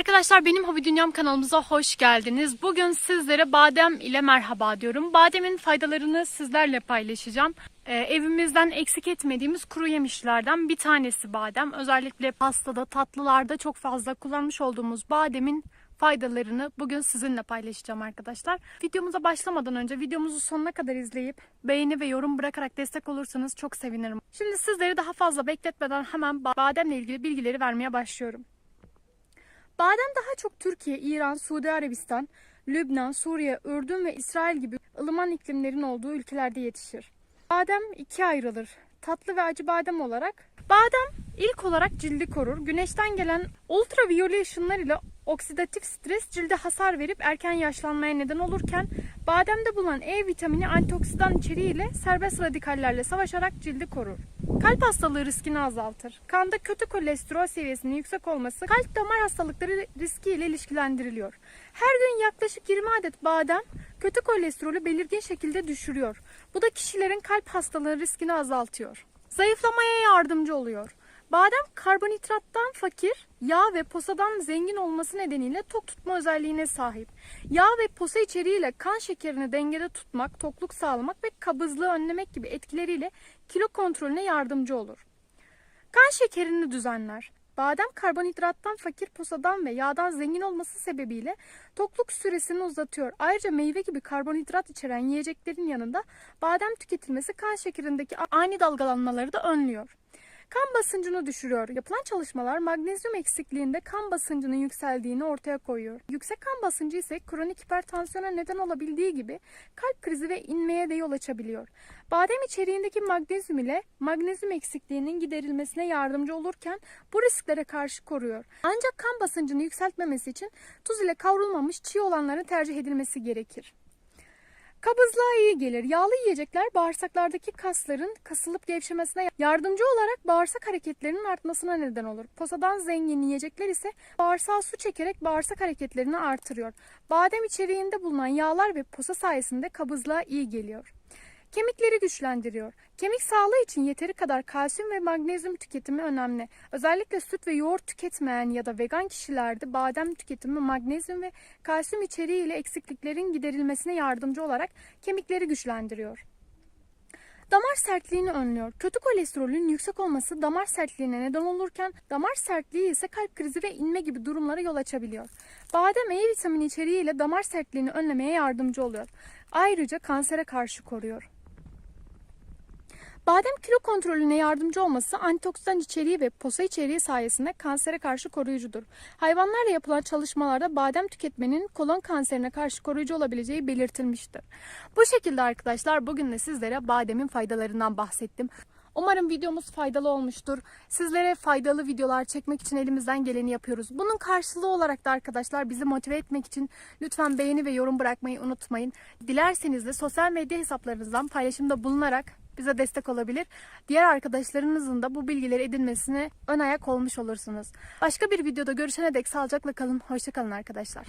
Arkadaşlar benim Hobi Dünyam kanalımıza hoş geldiniz. Bugün sizlere badem ile merhaba diyorum. Bademin faydalarını sizlerle paylaşacağım. Ee, evimizden eksik etmediğimiz kuru yemişlerden bir tanesi badem. Özellikle pastada, tatlılarda çok fazla kullanmış olduğumuz bademin faydalarını bugün sizinle paylaşacağım arkadaşlar. Videomuza başlamadan önce videomuzu sonuna kadar izleyip beğeni ve yorum bırakarak destek olursanız çok sevinirim. Şimdi sizleri daha fazla bekletmeden hemen ba- bademle ilgili bilgileri vermeye başlıyorum. Badem daha çok Türkiye, İran, Suudi Arabistan, Lübnan, Suriye, Ürdün ve İsrail gibi ılıman iklimlerin olduğu ülkelerde yetişir. Badem ikiye ayrılır. Tatlı ve acı badem olarak. Badem ilk olarak cildi korur. Güneşten gelen ultraviyole ışınlar ile oksidatif stres cilde hasar verip erken yaşlanmaya neden olurken bademde bulunan E vitamini antioksidan içeriğiyle serbest radikallerle savaşarak cildi korur. Kalp hastalığı riskini azaltır. Kanda kötü kolesterol seviyesinin yüksek olması kalp damar hastalıkları riski ile ilişkilendiriliyor. Her gün yaklaşık 20 adet badem kötü kolesterolü belirgin şekilde düşürüyor. Bu da kişilerin kalp hastalığı riskini azaltıyor. Zayıflamaya yardımcı oluyor. Badem karbonhidrattan fakir, yağ ve posadan zengin olması nedeniyle tok tutma özelliğine sahip. Yağ ve posa içeriğiyle kan şekerini dengede tutmak, tokluk sağlamak ve kabızlığı önlemek gibi etkileriyle kilo kontrolüne yardımcı olur. Kan şekerini düzenler. Badem karbonhidrattan fakir, posadan ve yağdan zengin olması sebebiyle tokluk süresini uzatıyor. Ayrıca meyve gibi karbonhidrat içeren yiyeceklerin yanında badem tüketilmesi kan şekerindeki ani dalgalanmaları da önlüyor. Kan basıncını düşürüyor. Yapılan çalışmalar magnezyum eksikliğinde kan basıncının yükseldiğini ortaya koyuyor. Yüksek kan basıncı ise kronik hipertansiyona neden olabildiği gibi kalp krizi ve inmeye de yol açabiliyor. Badem içeriğindeki magnezyum ile magnezyum eksikliğinin giderilmesine yardımcı olurken bu risklere karşı koruyor. Ancak kan basıncını yükseltmemesi için tuz ile kavrulmamış çiğ olanların tercih edilmesi gerekir. Kabızlığa iyi gelir. Yağlı yiyecekler bağırsaklardaki kasların kasılıp gevşemesine yardımcı olarak bağırsak hareketlerinin artmasına neden olur. Posadan zengin yiyecekler ise bağırsağa su çekerek bağırsak hareketlerini artırıyor. Badem içeriğinde bulunan yağlar ve posa sayesinde kabızlığa iyi geliyor. Kemikleri güçlendiriyor. Kemik sağlığı için yeteri kadar kalsiyum ve magnezyum tüketimi önemli. Özellikle süt ve yoğurt tüketmeyen ya da vegan kişilerde badem tüketimi magnezyum ve kalsiyum içeriği ile eksikliklerin giderilmesine yardımcı olarak kemikleri güçlendiriyor. Damar sertliğini önlüyor. Kötü kolesterolün yüksek olması damar sertliğine neden olurken damar sertliği ise kalp krizi ve inme gibi durumlara yol açabiliyor. Badem E vitamini içeriği ile damar sertliğini önlemeye yardımcı oluyor. Ayrıca kansere karşı koruyor. Badem kilo kontrolüne yardımcı olması antioksidan içeriği ve posa içeriği sayesinde kansere karşı koruyucudur. Hayvanlarla yapılan çalışmalarda badem tüketmenin kolon kanserine karşı koruyucu olabileceği belirtilmiştir. Bu şekilde arkadaşlar bugün de sizlere bademin faydalarından bahsettim. Umarım videomuz faydalı olmuştur. Sizlere faydalı videolar çekmek için elimizden geleni yapıyoruz. Bunun karşılığı olarak da arkadaşlar bizi motive etmek için lütfen beğeni ve yorum bırakmayı unutmayın. Dilerseniz de sosyal medya hesaplarınızdan paylaşımda bulunarak bize destek olabilir. Diğer arkadaşlarınızın da bu bilgileri edinmesine ön ayak olmuş olursunuz. Başka bir videoda görüşene dek sağlıcakla kalın. Hoşçakalın arkadaşlar.